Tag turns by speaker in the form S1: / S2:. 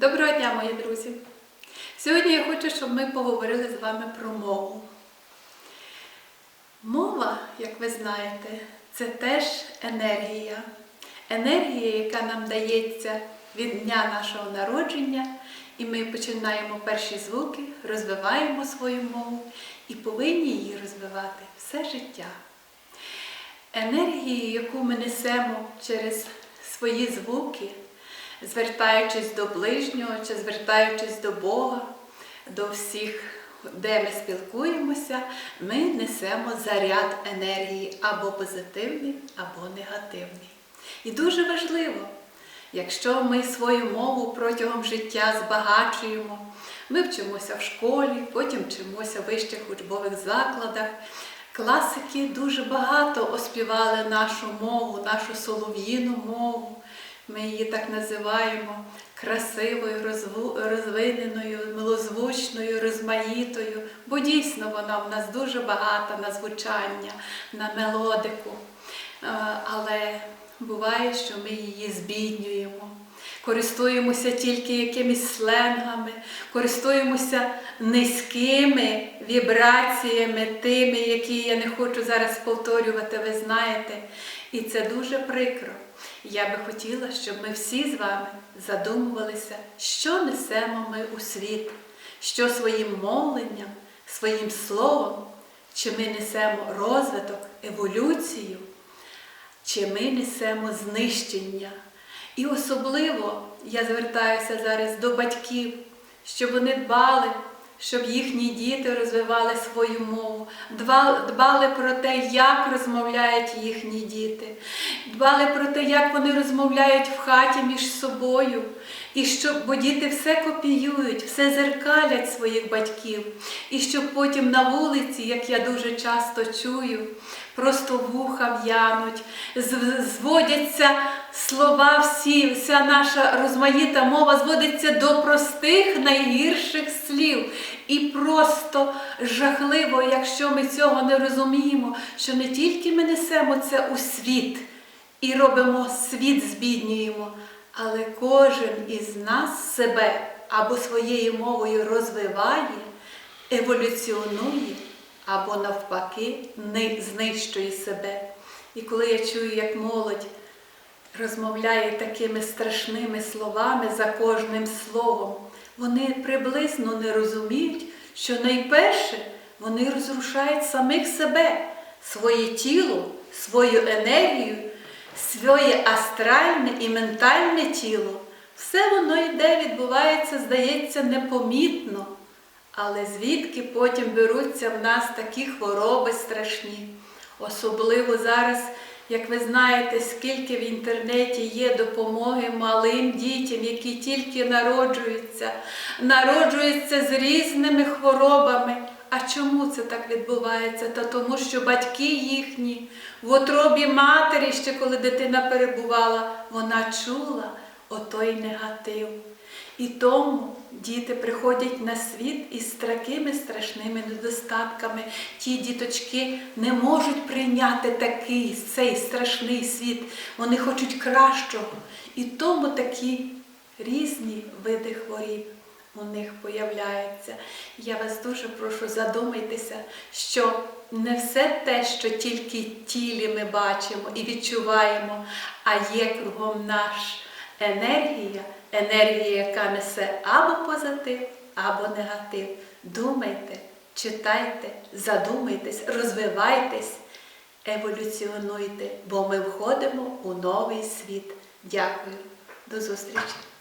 S1: Доброго дня, мої друзі! Сьогодні я хочу, щоб ми поговорили з вами про мову. Мова, як ви знаєте, це теж енергія. Енергія, яка нам дається від дня нашого народження, і ми починаємо перші звуки, розвиваємо свою мову і повинні її розвивати все життя. Енергії, яку ми несемо через свої звуки, звертаючись до ближнього чи звертаючись до Бога, до всіх, де ми спілкуємося, ми несемо заряд енергії або позитивний, або негативний. І дуже важливо, якщо ми свою мову протягом життя збагачуємо, ми вчимося в школі, потім вчимося в вищих учбових закладах. Класики дуже багато оспівали нашу мову, нашу солов'їну мову. Ми її так називаємо красивою, розвиненою, милозвучною, розмаїтою, бо дійсно вона в нас дуже багата на звучання, на мелодику. Е, Але буває, що ми її збіднюємо. Користуємося тільки якимись сленгами, користуємося низькими вібраціями, тими, які я не хочу зараз повторювати, ви знаєте. І це дуже прикро. Я би хотіла, щоб ми всі з вами задумувалися, що несемо ми у світ, що своїм мовленням, своїм словом, чи ми несемо розвиток, еволюцію, чи ми несемо знищення. І особливо я звертаюся зараз до батьків, щоб вони дбали, щоб їхні діти розвивали свою мову, дбали, про те, як розмовляють їхні діти, дбали про те, як вони розмовляють в хаті між собою. І щоб, бо діти все копіюють, все зеркалять своїх батьків. І щоб потім на вулиці, як я дуже часто чую, просто вуха в'януть, зводяться слова всі, вся наша розмаїта мова зводиться до простих найгірших слів. І просто жахливо, якщо ми цього не розуміємо, що не тільки ми несемо це у світ і робимо світ збіднюємо, але кожен із нас себе або своєю мовою розвиває, еволюціонує, або навпаки ни- знищує себе. І коли я чую, як молодь розмовляє такими страшними словами за кожним словом, вони приблизно не розуміють, що найперше вони розрушають самих себе, своє тіло, свою енергію, своє астральне і ментальне тіло. Все воно йде, відбувається, здається, непомітно. Але звідки потім беруться в нас такі хвороби страшні? Особливо зараз, як ви знаєте, скільки в інтернеті є допомоги малим дітям, які тільки народжуються, народжуються з різними хворобами. А чому це так відбувається? Та тому, що батьки їхні в отробі матері, ще коли дитина перебувала, вона чула отой негатив. І тому діти приходять на світ із такими страшними недостатками. Ті діточки не можуть прийняти такий цей страшний світ. Вони хочуть кращого. І тому такі різні види хворіб у них появляються. Я вас дуже прошу, задумайтеся, що не все те, що тільки тілі ми бачимо і відчуваємо, а є кругом наш енергія, енергія, яка несе або позитив, або негатив. Думайте, читайте, задумайтесь, розвивайтесь, еволюціонуйте, бо ми входимо у новий світ. Дякую. До зустрічі!